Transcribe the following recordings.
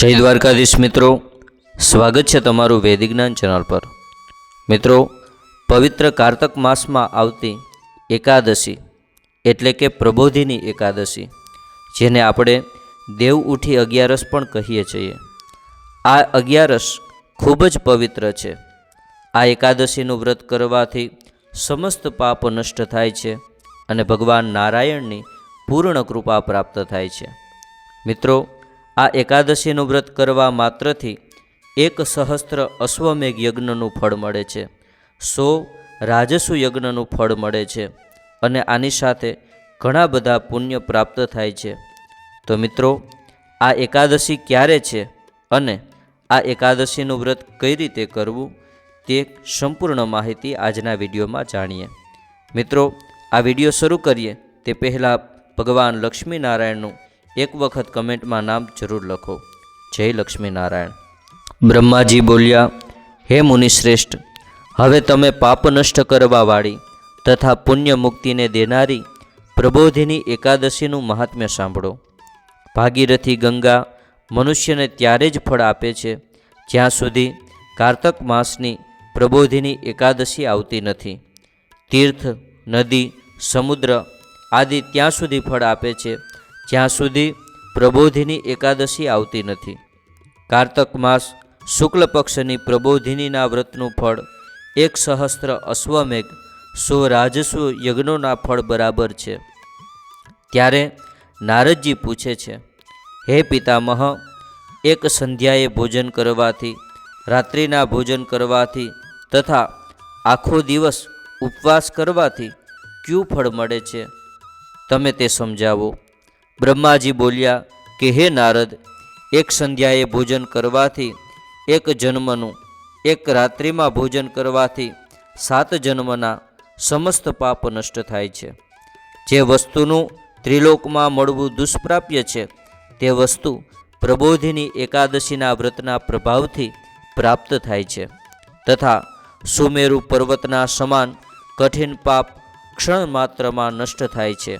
જય દ્વારકાધીશ મિત્રો. સ્વાગત છે તમારું વૈદિક જ્ઞાન ચેનલ પર. મિત્રો, પવિત્ર કારતક માસમાં આવતી એકાદશી એટલે કે પ્રબોધિની એકાદશી, જેને આપણે દેવ ઉઠી અગિયારસ પણ કહીએ છીએ. આ અગિયારસ ખૂબ જ પવિત્ર છે. આ એકાદશીનું વ્રત કરવાથી સમસ્ત પાપ નષ્ટ થાય છે અને ભગવાન નારાયણની પૂર્ણ કૃપા પ્રાપ્ત થાય છે. મિત્રો આ એકાદશીનું વ્રત કરવા માત્રથી એક સહસ્ત્ર અશ્વમેઘ યજ્ઞનું ફળ મળે છે. સો રાજસુ યજ્ઞનું ફળ મળે છે અને આની સાથે ઘણા બધા પુણ્ય પ્રાપ્ત થાય છે. તો મિત્રો, આ એકાદશી ક્યારે છે અને આ એકાદશીનું વ્રત કઈ રીતે કરવું તે સંપૂર્ણ માહિતી આજના વિડીયોમાં જાણીએ. મિત્રો, આ વીડિયો શરૂ કરીએ તે પહેલાં ભગવાન લક્ષ્મીનારાયણનું એક વખત કમેન્ટમાં નામ જરૂર લખો. જય લક્ષ્મીનારાયણ. બ્રહ્માજી બોલ્યા, હે મુનિશ્રેષ્ઠ, હવે તમે પાપ નષ્ટ કરવાવાળી તથા પુણ્ય મુક્તિને દેનારી પ્રબોધિની એકાદશીનું મહાત્મ્ય સાંભળો. ભાગીરથી ગંગા મનુષ્યને ત્યારે જ ફળ આપે છે, જ્યાં સુધી કારતક માસની પ્રબોધિની એકાદશી આવતી નથી. તીર્થ, નદી, સમુદ્ર આદિ ત્યાં સુધી ફળ આપે છે. જ્યાં સુધી પ્રબોધિની એકાદશી આવતી નથી. કારતક માસ શુક્લ પક્ષની પ્રબોધિનીના વ્રતનું ફળ, એક સહસ્ત્ર અશ્વમેઘ, સો રાજસુ યજ્ઞોના ફળ બરાબર છે. ત્યારે નારદજી પૂછે છે, હે પિતામહ, એક સંધ્યાએ ભોજન કરવાથી, રાત્રિના ભોજન કરવાથી તથા આખો દિવસ ઉપવાસ કરવાથી ક્યું ફળ મળે છે? તમે તે સમજાવો. બ્રહ્માજી બોલ્યા, કે હે નારદ, એક સંધ્યાએ ભોજન કરવાથી એક જન્મનું, એક રાત્રિમાં ભોજન કરવાથી સાત જન્મના સમસ્ત પાપ નષ્ટ થાય છે. જે વસ્તુનું ત્રિલોકમાં મળવું દુષ્પ્રાપ્ય છે, તે વસ્તુ પ્રબોધિની એકાદશીના વ્રતના પ્રભાવથી પ્રાપ્ત થાય છે. તથા સુમેરુ પર્વતના સમાન કઠિન પાપ ક્ષણ માત્રમાં નષ્ટ થાય છે.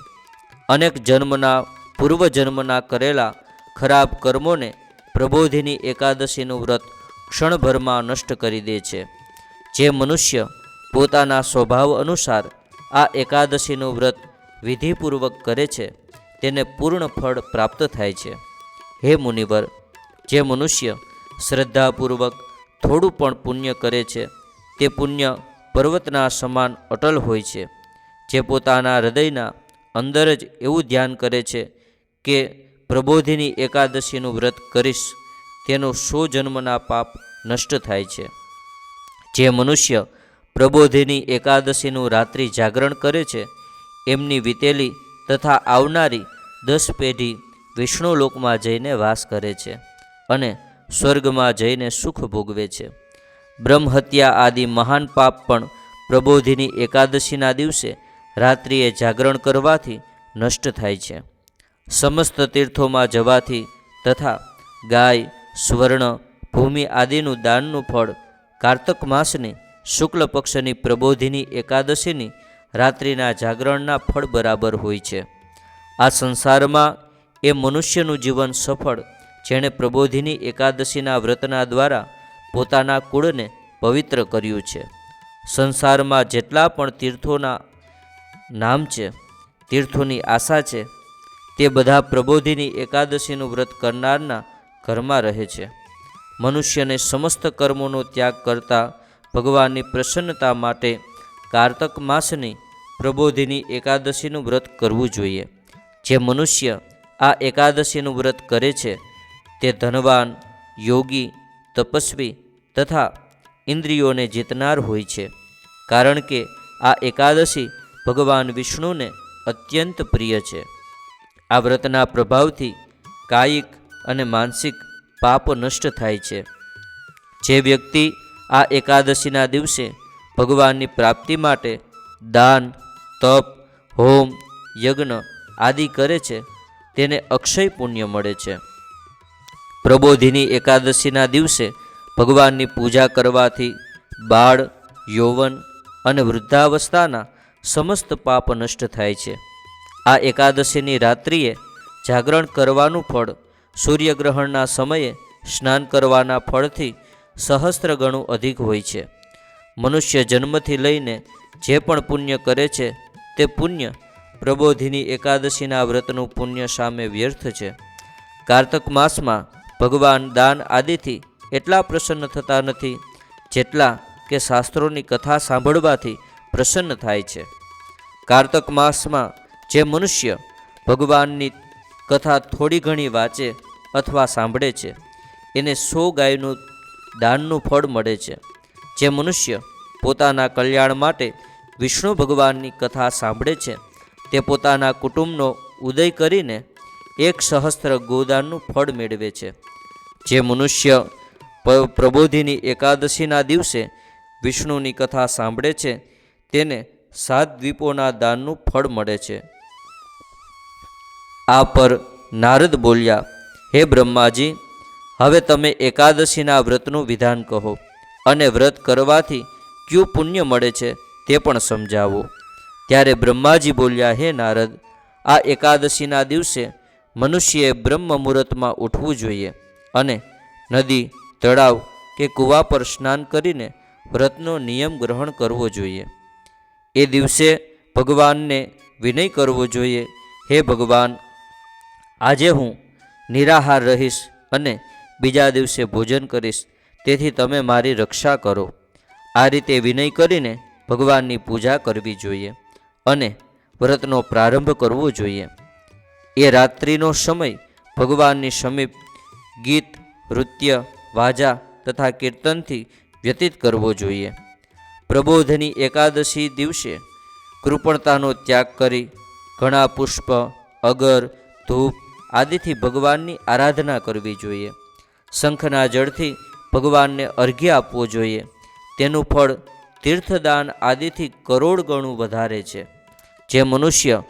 અનેક જન્મના પૂર્વજન્મના કરેલા ખરાબ કર્મોને પ્રબોધિની એકાદશીનું વ્રત ક્ષણભરમાં નષ્ટ કરી દે છે. જે મનુષ્ય પોતાના સ્વભાવ અનુસાર આ એકાદશીનું વ્રત વિધિપૂર્વક કરે છે, તેને પૂર્ણ ફળ પ્રાપ્ત થાય છે. હે મુનિવર, જે મનુષ્ય શ્રદ્ધાપૂર્વક થોડું પણ પુણ્ય કરે છે, તે પુણ્ય પર્વતના સમાન અટલ હોય છે, જે પોતાના હૃદયના અંદર જ એવું ધ્યાન કરે છે કે પ્રબોધિની એકાદશીનું વ્રત કરીશ, તેનો સો જન્મના પાપ નષ્ટ થાય છે. જે મનુષ્ય પ્રબોધિની એકાદશીનું રાત્રિ જાગરણ કરે છે, એમની વીતેલી તથા આવનારી દસ પેઢી વિષ્ણુલોકમાં જઈને વાસ કરે છે અને સ્વર્ગમાં જઈને સુખ ભોગવે છે. બ્રહ્મહત્યા આદિ મહાન પાપ પણ પ્રબોધિની એકાદશીના દિવસે રાત્રિએ જાગરણ કરવાથી નષ્ટ થાય છે. સમસ્ત તીર્થોમાં જવાથી તથા ગાય, સ્વર્ણ, ભૂમિ આદિનું દાનનું ફળ કારતક માસની શુક્લ પક્ષની પ્રબોધિની એકાદશીની રાત્રિના જાગરણના ફળ બરાબર હોય છે. આ સંસારમાં એ મનુષ્યનું જીવન સફળ, જેણે પ્રબોધિની એકાદશીના વ્રતના દ્વારા પોતાના કુળને પવિત્ર કર્યું છે. સંસારમાં જેટલા પણ તીર્થોના નામ છે, તીર્થોની આશા છે તે બધા પ્રબોધિની એકાદશીનું વ્રત કરનારના ઘરમાં રહે છે. મનુષ્યને સમસ્ત કર્મોનો ત્યાગ કરતા ભગવાનની પ્રસન્નતા માટે કારતક માસની પ્રબોધિની એકાદશીનું વ્રત કરવું જોઈએ. જે મનુષ્ય આ એકાદશીનું વ્રત કરે છે, તે ધનવાન, યોગી, તપસ્વી તથા ઇન્દ્રિયોને જીતનાર હોય છે, કારણ કે આ એકાદશી ભગવાન વિષ્ણુને અત્યંત પ્રિય છે. આ વ્રતના પ્રભાવથી કાયિક અને માનસિક પાપ નષ્ટ થાય છે. જે વ્યક્તિ આ એકાદશીના દિવસે ભગવાનની પ્રાપ્તિ માટે દાન, તપ, હોમ, યજ્ઞ આદિ કરે છે, તેને અક્ષય પુણ્ય મળે છે. પ્રબોધિની એકાદશીના દિવસે ભગવાનની પૂજા કરવાથી બાળ, યૌવન અને વૃદ્ધાવસ્થાના સમસ્ત પાપ નષ્ટ થાય છે. આ એકાદશીની રાત્રિએ જાગરણ કરવાનું ફળ, સૂર્યગ્રહણના સમયે સ્નાન કરવાના ફળથી સહસ્ત્ર ગણું અધિક હોય છે. મનુષ્ય જન્મથી લઈને જે પણ પુણ્ય કરે છે, તે પુણ્ય પ્રબોધિની એકાદશીના વ્રતનું પુણ્ય સામે વ્યર્થ છે. કાર્તક માસમાં ભગવાન દાન આદિથી એટલા પ્રસન્ન થતા નથી જેટલા કે શાસ્ત્રોની કથા સાંભળવાથી પ્રસન્ન થાય છે. કાર્તક માસમાં જે મનુષ્ય ભગવાનની કથા થોડી ઘણી વાંચે અથવા સાંભળે છે, એને સો ગાયનું દાનનું ફળ મળે છે. જે મનુષ્ય પોતાના કલ્યાણ માટે વિષ્ણુ ભગવાનની કથા સાંભળે છે, તે પોતાના કુટુંબનો ઉદય કરીને એક સહસ્ત્ર ગોદાનનું ફળ મેળવે છે. જે મનુષ્ય પ્રબોધિની એકાદશીના દિવસે વિષ્ણુની કથા સાંભળે છે, તેને સાત દ્વીપોના દાનનું ફળ મળે છે. આ પર નારદ બોલ્યા, હે બ્રહ્માજી, હવે તમે એકાદશીના વ્રતનું વિધાન કહો અને વ્રત કરવાથી ક્યું પુણ્ય મળે છે તે પણ સમજાવો. ત્યારે બ્રહ્માજી બોલ્યા, હે નારદ, આ એકાદશીના દિવસે મનુષ્યએ બ્રહ્મ મુહૂર્તમાં ઉઠવું જોઈએ અને નદી, તળાવ કે કૂવા પર સ્નાન કરીને વ્રતનો નિયમ ગ્રહણ કરવો જોઈએ. એ દિવસે ભગવાનને વિનય કરવો જોઈએ, હે ભગવાન આજે હું નિરાહાર રહીશ અને બીજા દિવસે ભોજન કરીશ. તેથી તમે મારી રક્ષા કરો. આ રીતે વિનય કરીને ભગવાનની પૂજા કરવી જોઈએ અને વ્રતનો પ્રારંભ કરવો જોઈએ. એ રાત્રિનો સમય ભગવાનની સમીપ ગીત, નૃત્ય, વાજા તથા કીર્તનથી વ્યતીત કરવો જોઈએ. પ્રબોધની એકાદશી દિવસે કૃપણતાનો ત્યાગ કરી ઘણા પુષ્પ, અગર, ધૂપ આદિથી ભગવાનની આરાધના કરવી જોઈએ. શંખના જળથી ભગવાનને અર્ઘ્ય આપવો જોઈએ. તેનું ફળ તીર્થદાન આદિથી કરોડ ગણું વધારે છે. જે મનુષ્ય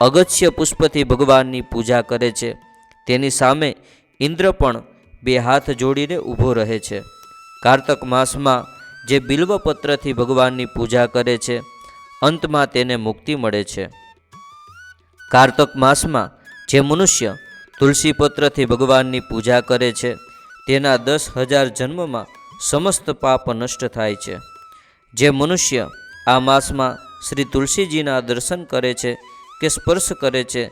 અગત્ય પુષ્પથી ભગવાનની પૂજા કરે છે, તેની સામે ઇન્દ્ર પણ બે હાથ જોડીને ઊભો રહે છે. કાર્તક માસમાં જે બિલ્વપત્રથી ભગવાનની પૂજા કરે છે, અંતમાં તેને મુક્તિ મળે છે. કાર્તક માસમાં જે મનુષ્ય તુલસી પત્રથી ભગવાનની પૂજા કરે છે, તેના દસ હજાર જન્મમાં સમસ્ત પાપ નષ્ટ થાય છે. જે મનુષ્ય આ માસમાં શ્રી તુલસીજીના દર્શન કરે છે કે સ્પર્શ કરે છે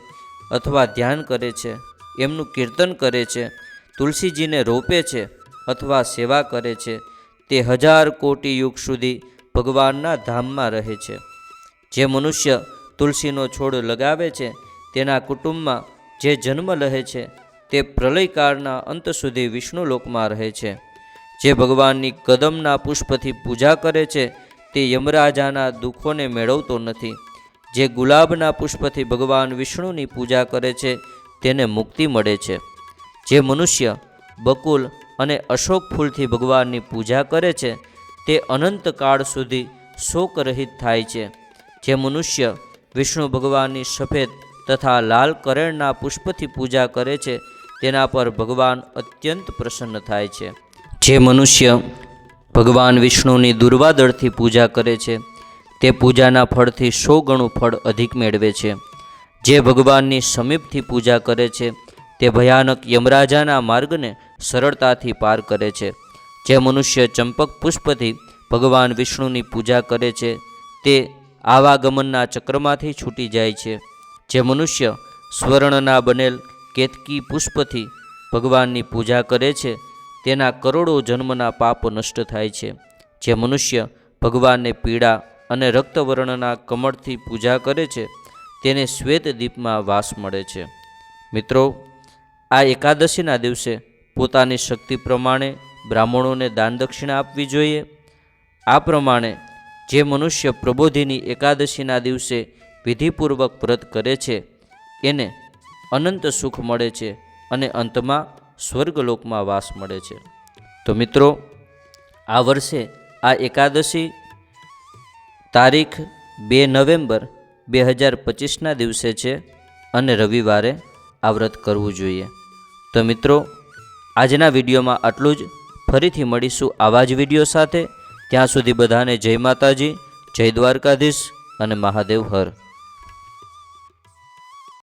અથવા ધ્યાન કરે છે, એમનું કીર્તન કરે છે, તુલસીજીને રોપે છે અથવા સેવા કરે છે, તે હજાર કોટી યુગ સુધી ભગવાનના ધામમાં રહે છે. જે મનુષ્ય તુલસીનો છોડ લગાવે છે તેના કુટુંબમાં જે જન્મ લહે છે, તે પ્રલયકાળના અંત સુધી વિષ્ણુલોકમાં રહે છે. જે ભગવાનની કદમના પુષ્પથી પૂજા કરે છે, તે યમરાજાના દુઃખોને મેળવતો નથી. જે ગુલાબના પુષ્પથી ભગવાન વિષ્ણુની પૂજા કરે છે, તેને મુક્તિ મળે છે. જે મનુષ્ય બકુલ અને અશોક ફૂલથી ભગવાનની પૂજા કરે છે, તે અનંતકાળ સુધી શોકરહિત થાય છે. જે મનુષ્ય વિષ્ણુ ભગવાનની સફેદ તથા લાલ કરેણના પુષ્પથી પૂજા કરે છે, તેના પર ભગવાન અત્યંત પ્રસન્ન થાય છે. જે મનુષ્ય ભગવાન વિષ્ણુની દુર્વાદળથી પૂજા કરે છે, તે પૂજાના ફળથી સો ગણું ફળ અધિક મેળવે છે. જે ભગવાનની સમીપથી પૂજા કરે છે, તે ભયાનક યમરાજાના માર્ગને સરળતાથી પાર કરે છે. જે મનુષ્ય ચંપક પુષ્પથી ભગવાન વિષ્ણુની પૂજા કરે છે, તે આવાગમનના ચક્રમાંથી છૂટી જાય છે. જે મનુષ્ય સ્વર્ણના બનેલ કેતકી પુષ્પથી ભગવાનની પૂજા કરે છે, તેના કરોડો જન્મના પાપ નષ્ટ થાય છે. જે મનુષ્ય ભગવાનને પીળા અને રક્તવર્ણના કમળથી પૂજા કરે છે, તેને શ્વેત દીપમાં વાસ મળે છે. મિત્રો, આ એકાદશીના દિવસે પોતાની શક્તિ પ્રમાણે બ્રાહ્મણોને દાન દક્ષિણા આપવી જોઈએ. આ પ્રમાણે જે મનુષ્ય પ્રબોધિની એકાદશીના દિવસે વિધિપૂર્વક વ્રત કરે છે. એને અનંત સુખ મળે છે અને અંતમાં સ્વર્ગલોકમાં વાસ મળે છે. તો મિત્રો, આ વર્ષે આ એકાદશી તારીખ બે નવેમ્બર બે હજાર પચીસના દિવસે છે અને રવિવારે આ વ્રત કરવું જોઈએ. તો મિત્રો, આજના વિડીયોમાં આટલું જ. ફરીથી મળીશું આવા જ વીડિયો સાથે. ત્યાં સુધી બધાને જય માતાજી, જય દ્વારકાધીશ અને મહાદેવ હર.